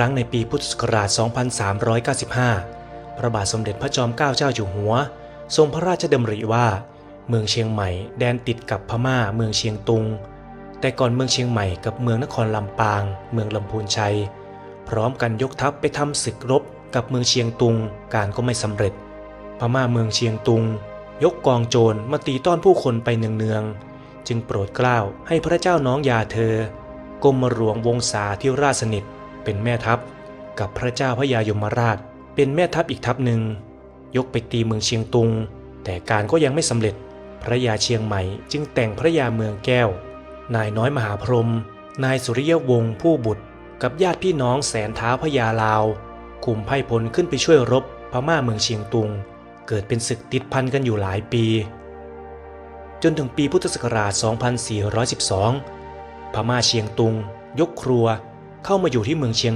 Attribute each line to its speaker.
Speaker 1: รั้งในปีพุทธศักราช 2395 พระบาทสมเด็จพระจอมเกล้าเจ้าอยู่หัว ทรงพระราชดำริว่า เมืองเชียงใหม่แดนติดกับพม่าเมืองเชียงตุง แต่ก่อนเมืองเชียงใหม่กับเมืองนครลำปาง เมืองลำพูนชัย พร้อมกันยกทัพไปทำศึกรบกับเมืองเชียงตุงการก็ไม่สำเร็จ พม่าเมืองเชียงตุง ยกกองโจรมาตีต้อนผู้คนไปเนืองๆจึงโปรดเกล้าให้พระเจ้าน้องยาเธอกรมหลวงวงศาธิราชสนิท เป็นแม่ทัพ กับพระเจ้าพระยายมราช เป็นแม่ทัพอีกทัพหนึ่ง ยกไปตีเมืองเชียงตุง แต่การก็ยังไม่สำเร็จ พระยาเชียงใหม่จึงแต่งพระยาเมืองแก้ว นายน้อยมหาพรหมนายสุริยวงศ์ผู้บุตร กับญาติพี่น้องแสนท้าพญาลาวคุมไพ่พลขึ้นไปช่วยรบพม่าเมืองเชียงตุง เกิดเป็นศึกติดพันกันอยู่หลายปี จนถึงปีพุทธศักราช 2412 พม่าเชียงตุง ยกครัว เข้ามาอยู่ที่เมืองเชียง